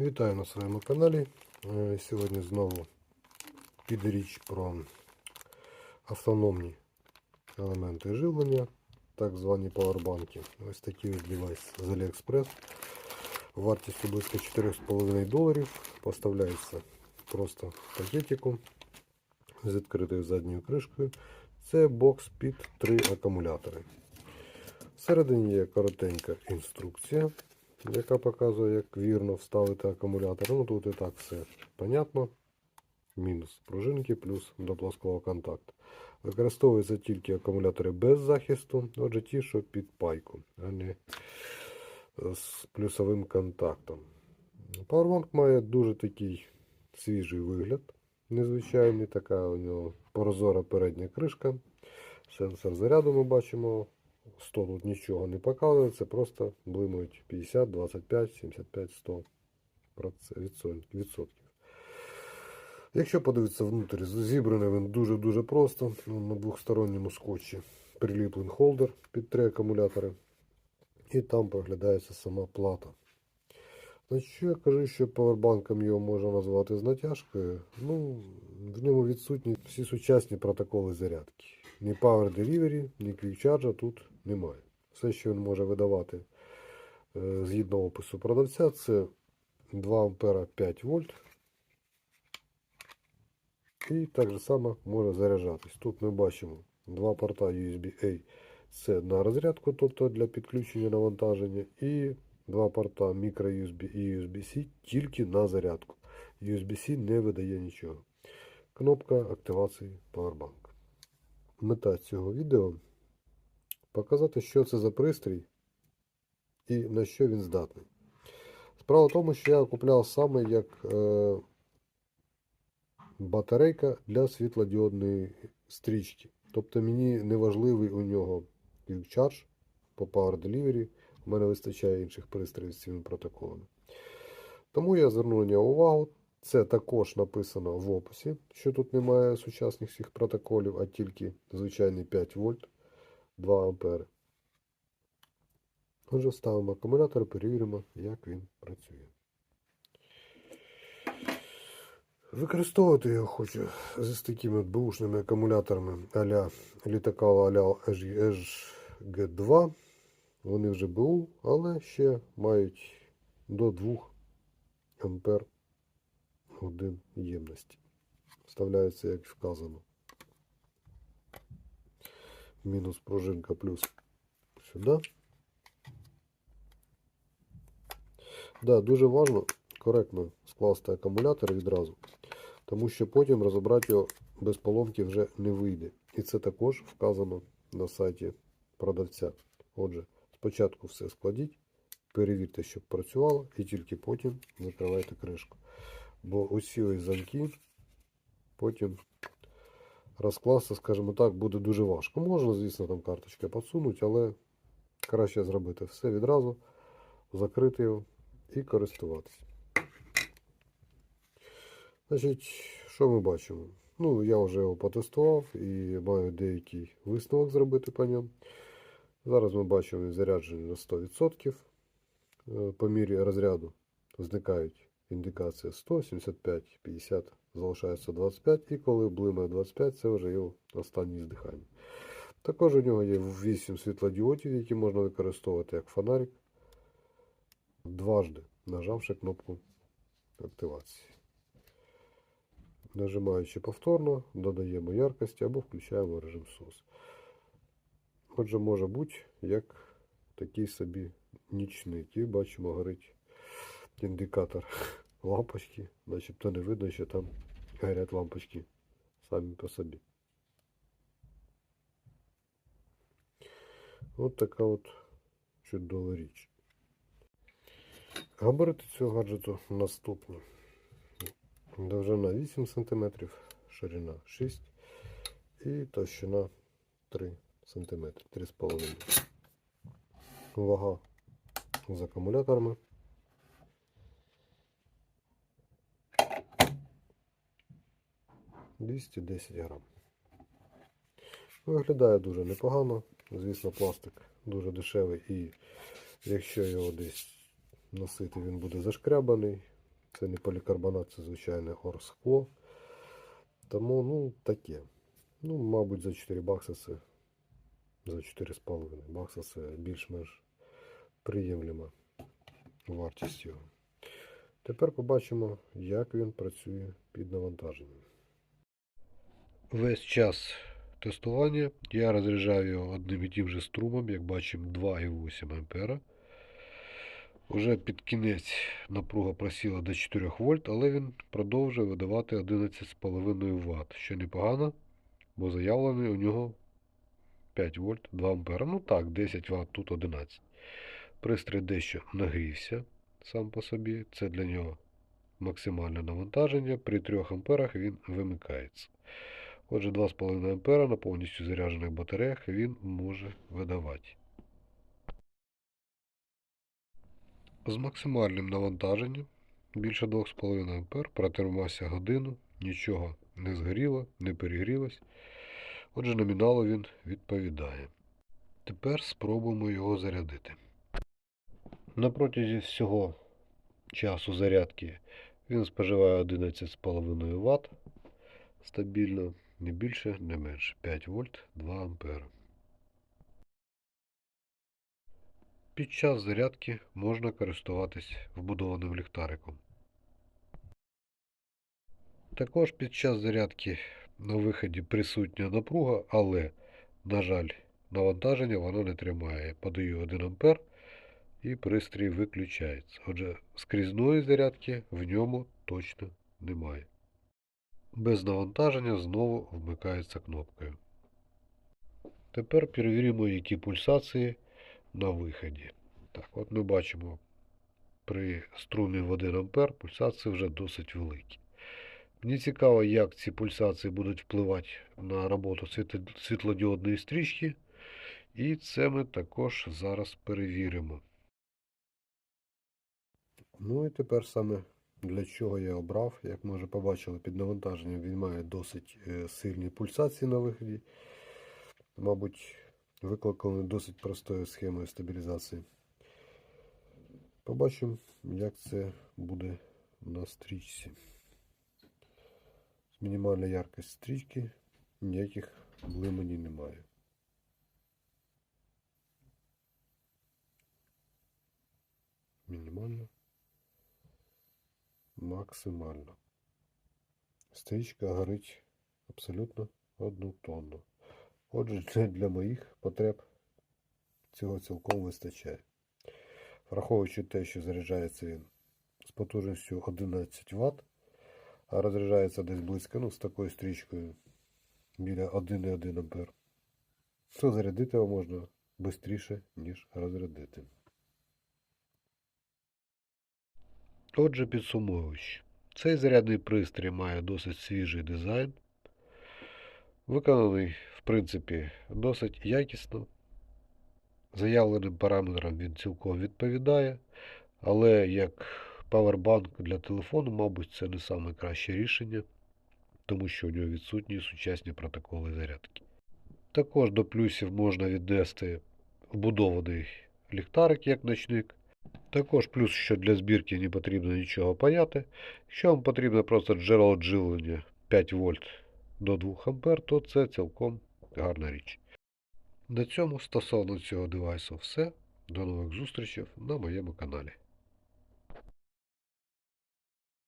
Вітаю на своєму каналі. Е, Сьогодні знову піде річ про автономні елементи живлення, так звані павербанки. Ось такий девайс з AliExpress. Вартістю близько 4,5 доларів. Поставляється просто в пакетику з відкритою задньою кришкою. Це бокс під три акумулятори. Всередині є коротенька інструкція яка показує, як вірно вставити акумулятор. Ну тут і так все понятно. Мінус пружинки, плюс до плоскового контакту. Використовуються тільки акумулятори без захисту, отже ті, що під пайку, а не з плюсовим контактом. Powerbank має дуже такий свіжий вигляд, незвичайний, така у нього прозора передня кришка. Сенсор заряду ми бачимо 100 тут нічого не показує, це просто блимають 50, 25, 75, 100 відсотків. Якщо подивитися внутрі, зібраний він дуже-дуже просто. Ну, На двохсторонньому скотчі приліплений холдер під три акумулятори. І там проглядається сама плата. Значить, я кажу, що павербанком його можна назвати з натяжкою. Ну, в ньому відсутні всі сучасні протоколи зарядки. Ні Power Delivery, ні Quick тут немає. Все, що він може видавати е, згідно опису продавця, це 2 А 5 вольт. І так же само може заряджатись. Тут ми бачимо два порта USB-A. Це на розрядку, тобто для підключення навантаження. І два порта microUSB і USB-C тільки на зарядку. USB-C не видає нічого. Кнопка активації Powerbank. Мета цього відео показати, що це за пристрій і на що він здатний. Справа в тому, що я купляв саме як е, батарейка для світлодіодної стрічки. Тобто мені не важливий у нього Quick по Power Delivery. У мене вистачає інших пристроїв з цими протоколами. Тому я звернув на нього увагу. Це також написано в описі, що тут немає сучасних всіх протоколів, а тільки звичайний 5 вольт 2 ампери. Отже, вставимо акумулятор, перевіримо, як він працює. Використовувати його хочу з такими бушними акумуляторами а-ля літакала а-ля HG2. Вони вже БУ, але ще мають до 2 ампер годин ємності. Вставляється, як вказано. Мінус пружинка плюс сюди. Да, дуже важливо коректно скласти акумулятор відразу, тому що потім розібрати його без поломки вже не вийде. І це також вказано на сайті продавця. Отже, спочатку все складіть, перевірте, щоб працювало, і тільки потім закривайте кришку. Бо усі замки потім розкласти, скажімо так, буде дуже важко. Можна, звісно, там карточки підсунути, але краще зробити все відразу, закрити його і користуватися. Значить, що ми бачимо? Ну, я вже його потестував і маю деякий висновок зробити по ньому. Зараз ми бачимо він заряджений на 100%. Е, По мірі розряду зникають індикація 100, 75, 50, залишається 25, і коли блимає 25, це вже його останнє здихання. Також у нього є 8 світлодіодів, які можна використовувати як фонарик, дважди нажавши кнопку активації. Нажимаючи повторно, додаємо яркості або включаємо режим SOS. Отже, може бути як такий собі нічник. І бачимо, горить індикатор лампочки, начебто не видно, що там горять лампочки самі по собі. От така от чудова річ. Габарити цього гаджету наступні. Довжина 8 см, ширина 6 і товщина 3 см, 3,5 Вага з акумуляторами. Двісті десять грам. Виглядає дуже непогано. Звісно, пластик дуже дешевий і якщо його десь носити, він буде зашкрябаний. Це не полікарбонат, це звичайне орскло. Тому, ну, таке. Ну, мабуть, за 4 бакси це. За 4,5 бакса це більш-менш приємлема вартість його. Тепер побачимо, як він працює під навантаженням. Весь час тестування я розряджаю його одним і тим же струмом, як бачимо, 2,8 А. Уже під кінець напруга просіла до 4 вольт, але він продовжує видавати 11,5 Вт, що непогано, бо заявлений у нього 5 вольт 2 ампера. Ну так, 10 Вт, тут 11. Пристрій дещо нагрівся сам по собі. Це для нього максимальне навантаження. При 3 амперах він вимикається. Отже, 2,5 ампера на повністю заряджених батареях він може видавати. З максимальним навантаженням більше 2,5 ампер протримався годину, нічого не згоріло, не перегрілось. Отже, номіналу він відповідає. Тепер спробуємо його зарядити. На протязі всього часу зарядки він споживає 11,5 Вт стабільно, не більше, не менше 5 вольт 2 ампера. Під час зарядки можна користуватись вбудованим ліхтариком. Також під час зарядки на виході присутня напруга, але, на жаль, навантаження воно не тримає. Подаю 1 ампер і пристрій виключається. Отже, скрізної зарядки в ньому точно немає. Без навантаження знову вмикається кнопкою. Тепер перевіримо, які пульсації на виході. Так, от ми бачимо при струмі в 1 ампер пульсації вже досить великі. Мені цікаво, як ці пульсації будуть впливати на роботу світлодіодної стрічки. І це ми також зараз перевіримо. Ну і тепер саме для чого я обрав, як ми вже побачили, під навантаженням він має досить е, сильні пульсації на виході. Мабуть, викликані досить простою схемою стабілізації. Побачимо, як це буде на стрічці. Мінімальна яркость стрічки, ніяких блиманій немає. Максимально. Стрічка горить абсолютно одну тонну. Отже, для- моїх потреб цього цілком вистачає. Враховуючи те, що заряджається він з потужністю 11 Вт, а розряджається десь близько, ну, з такою стрічкою біля 1,1 ампер, то зарядити його можна швидше, ніж розрядити. Отже, підсумовуючи, цей зарядний пристрій має досить свіжий дизайн, виконаний, в принципі, досить якісно. Заявленим параметрам він цілком відповідає, але як павербанк для телефону, мабуть, це не найкраще рішення, тому що у нього відсутні сучасні протоколи зарядки. Також до плюсів можна віднести вбудований ліхтарик як ночник. Також плюс, що для збірки не потрібно нічого паяти. Якщо вам потрібно просто джерело джилення 5 вольт до 2 ампер, то це цілком гарна річ. На цьому стосовно цього девайсу все. До нових зустрічей на моєму каналі.